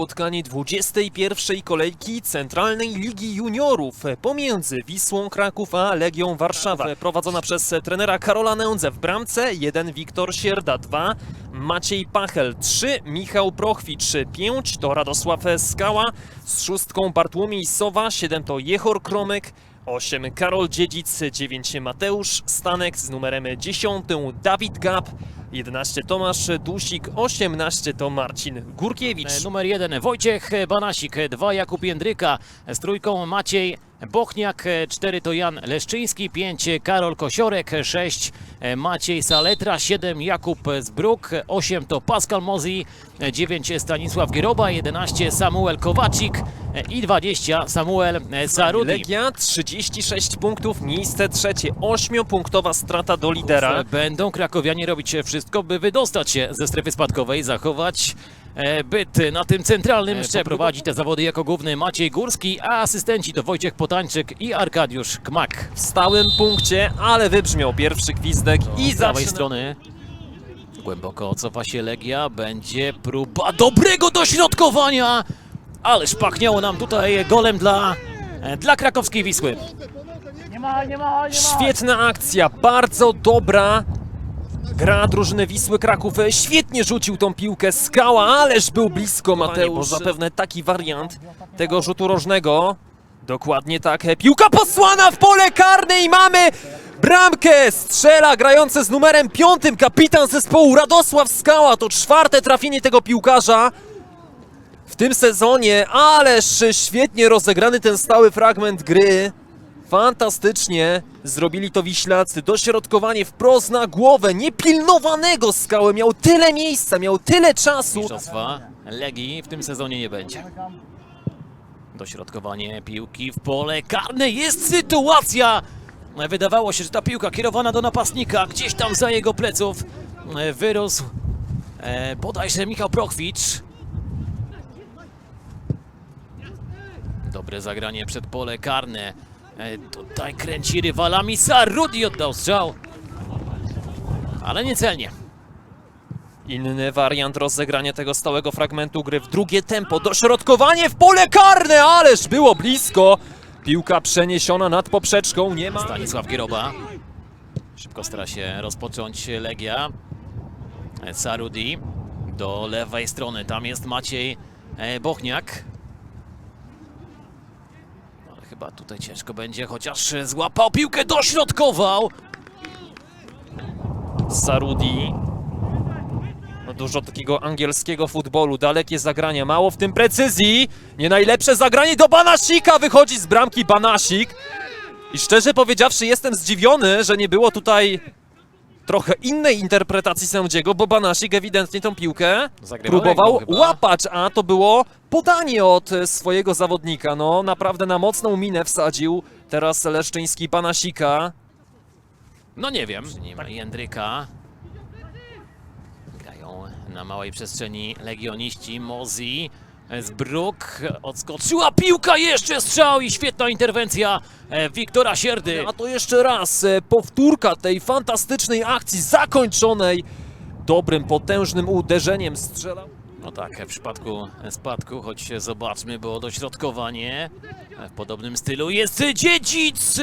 spotkanie 21. kolejki Centralnej Ligi Juniorów pomiędzy Wisłą Kraków a Legią Warszawa. Prowadzona przez trenera Karola Nędzę w bramce 1 Wiktor Sierda 2, Maciej Pachel 3, Michał Prochwicz 5, to Radosław Skała z szóstką Bartłomiej Sowa, 7 to Jehor Kromyk, 8 Karol Dziedzic, 9 Mateusz Stanek z numerem 10, Dawid Gap, 11 Tomasz Dusik, 18 to Marcin Górkiewicz. E, Numer jeden Wojciech Banasik, e, dwa Jakub Jędryka, z trójką Maciej Bochniak, e, cztery to Jan Leszczyński, pięć Karol Kosiorek, e, sześć e, Maciej Saletra, siedem Jakub Zbruk, e, osiem to Pascal Mozi, e, dziewięć Stanisław Gieroba, jedenaście Samuel Kowaczyk e, i dwadzieścia Samuel e, Sarudi. Legia 36 punktów, miejsce trzecie, 8-punktowa strata do lidera. Będą krakowianie robić wszystko, by wydostać się ze strefy spadkowej, zachować e, byt na tym centralnym E, szczeblu. Prowadzi te zawody jako główny Maciej Górski, a asystenci to Wojciech Potańczyk i Arkadiusz Kmak. W stałym punkcie, ale wybrzmiał pierwszy gwizdek i Z prawej zaczyna... strony głęboko cofa się Legia, będzie próba dobrego dośrodkowania, ależ pachniało nam tutaj golem dla, e, dla krakowskiej Wisły. Świetna akcja, bardzo dobra gra drużyny Wisły Kraków. Świetnie rzucił tą piłkę Skała, ależ był blisko Mateusz. Bo zapewne taki wariant tego rzutu rożnego. Dokładnie tak. Piłka posłana w pole karne i mamy bramkę. Strzela grający z numerem piątym kapitan zespołu Radosław Skała. To czwarte trafienie tego piłkarza w tym sezonie, ależ świetnie rozegrany ten stały fragment gry. Fantastycznie zrobili to Wiślacy. Dośrodkowanie wprost na głowę, niepilnowanego skały. Miał tyle miejsca, miał tyle czasu. Mistrzostwa Legii w tym sezonie nie będzie. Dośrodkowanie piłki w pole karne. Jest sytuacja! Wydawało się, że ta piłka kierowana do napastnika gdzieś tam za jego pleców wyrósł e, bodajże Michał Prochwicz. Dobre zagranie przed pole karne. E, tutaj kręci rywalami. Sarudi oddał strzał. Ale niecelnie. Inny wariant rozegrania tego stałego fragmentu gry w drugie tempo. Dośrodkowanie w pole karne, ależ było blisko. Piłka przeniesiona nad poprzeczką, nie ma. Stanisław Gieroba. Szybko stara się rozpocząć Legia. Sarudi do lewej strony. Tam jest Maciej e, Bochniak. Chyba tutaj ciężko będzie, chociaż złapał piłkę, dośrodkował. Sarudi. No dużo takiego angielskiego futbolu, dalekie zagrania, mało w tym precyzji. Nie najlepsze zagranie do Banasika, wychodzi z bramki Banasik. I szczerze powiedziawszy jestem zdziwiony, że nie było tutaj trochę innej interpretacji sędziego, bo Banasik ewidentnie tą piłkę Zagrywał próbował łapać, a to było podanie od swojego zawodnika. No naprawdę na mocną minę wsadził teraz Leszczyński Banasika. No nie wiem. Nie ma Jędryka. Grają na małej przestrzeni legioniści. Mozi. Zbruk. Odskoczyła piłka, jeszcze strzał i świetna interwencja e, Wiktora Sierdy. A to jeszcze raz e, powtórka tej fantastycznej akcji zakończonej dobrym, potężnym uderzeniem strzela. No tak, w przypadku spadku, choć zobaczmy, było dośrodkowanie w podobnym stylu. Jest dziedzic!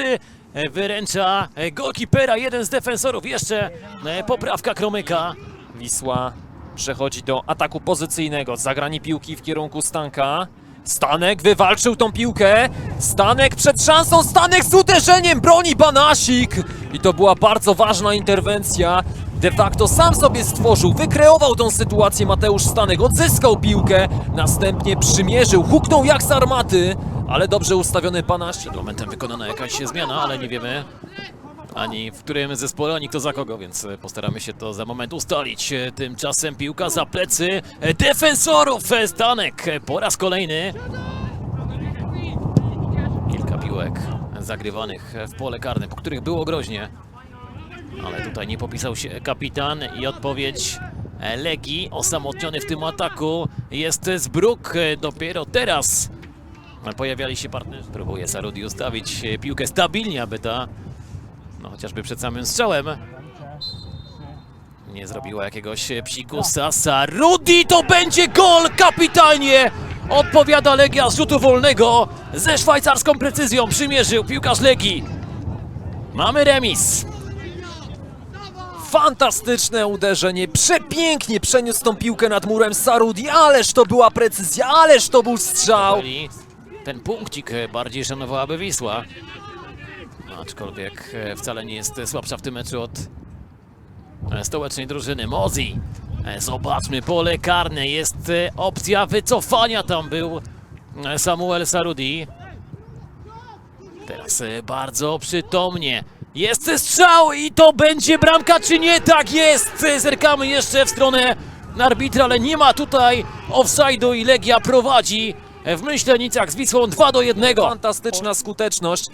Wyręcza golkipera, jeden z defensorów. Jeszcze e, poprawka Kromyka. Wisła przechodzi do ataku pozycyjnego. Zagranie piłki w kierunku Stanka. Stanek wywalczył tą piłkę. Stanek przed szansą. Stanek z uderzeniem broni Banasik. I to była bardzo ważna interwencja. De facto sam sobie stworzył, wykreował tą sytuację Mateusz Stanek, odzyskał piłkę, następnie przymierzył, huknął jak z armaty, ale dobrze ustawiony Banasik. Przed momentem wykonana jakaś zmiana, ale nie wiemy ani w którym zespole, ani kto za kogo, więc postaramy się to za moment ustalić. Tymczasem piłka za plecy defensorów. Stanek po raz kolejny. Kilka piłek zagrywanych w pole karne, po których było groźnie. Ale tutaj nie popisał się kapitan i odpowiedź Legii, osamotniony w tym ataku, jest Zbruk. Dopiero teraz pojawiali się partnerzy. Próbuje Sarudi ustawić piłkę stabilnie, aby ta, no chociażby przed samym strzałem, nie zrobiła jakiegoś psikusa. Sarudi to będzie gol kapitalnie Odpowiada Legia z rzutu wolnego. Ze szwajcarską precyzją przymierzył piłkarz Legii. Mamy remis. Fantastyczne uderzenie, przepięknie przeniósł tą piłkę nad murem Sarudi, ależ to była precyzja, ależ to był strzał. Ten punkcik bardziej szanowałaby Wisła. Aczkolwiek e, wcale nie jest słabsza w tym meczu od e, stołecznej drużyny. Mozi. E, Zobaczmy, pole karne. Jest opcja wycofania. Tam był Samuel Sarudi. Teraz bardzo przytomnie. Jest strzał i to będzie bramka, czy nie? Tak jest! Zerkamy jeszcze w stronę arbitra, ale nie ma tutaj offside'u i Legia prowadzi w Myślenicach z Wisłą 2 do 1. Fantastyczna skuteczność.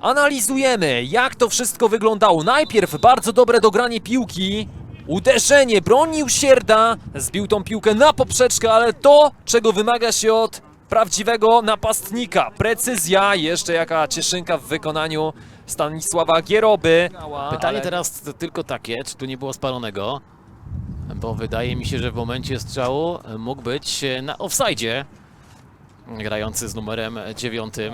Analizujemy, jak to wszystko wyglądało. Najpierw bardzo dobre dogranie piłki. Uderzenie, bronił Sierda, zbił tą piłkę na poprzeczkę, ale to, czego wymaga się od prawdziwego napastnika. Precyzja, jeszcze jaka cieszynka w wykonaniu Stanisława Gieroby. Pytanie Ale- teraz tylko takie, czy tu nie było spalonego? Bo wydaje mi się, że w momencie strzału mógł być na offside grający z numerem dziewiątym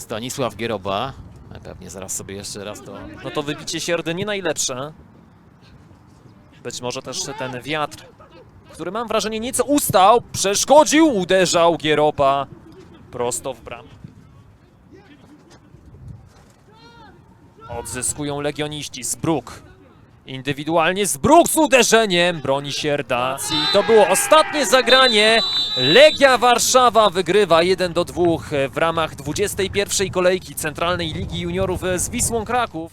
Stanisław Gieroba. E, Pewnie zaraz sobie jeszcze raz to No to wybicie Sierdy nie najlepsze. Być może też ten wiatr, który mam wrażenie nieco ustał, przeszkodził, uderzał Gieroba prosto w bramę. Odzyskują legioniści z Bruk. Indywidualnie z Bruk z uderzeniem broni Sierda. I to było ostatnie zagranie. Legia Warszawa wygrywa 1 do 2 w ramach 21 kolejki Centralnej Ligi Juniorów z Wisłą Kraków.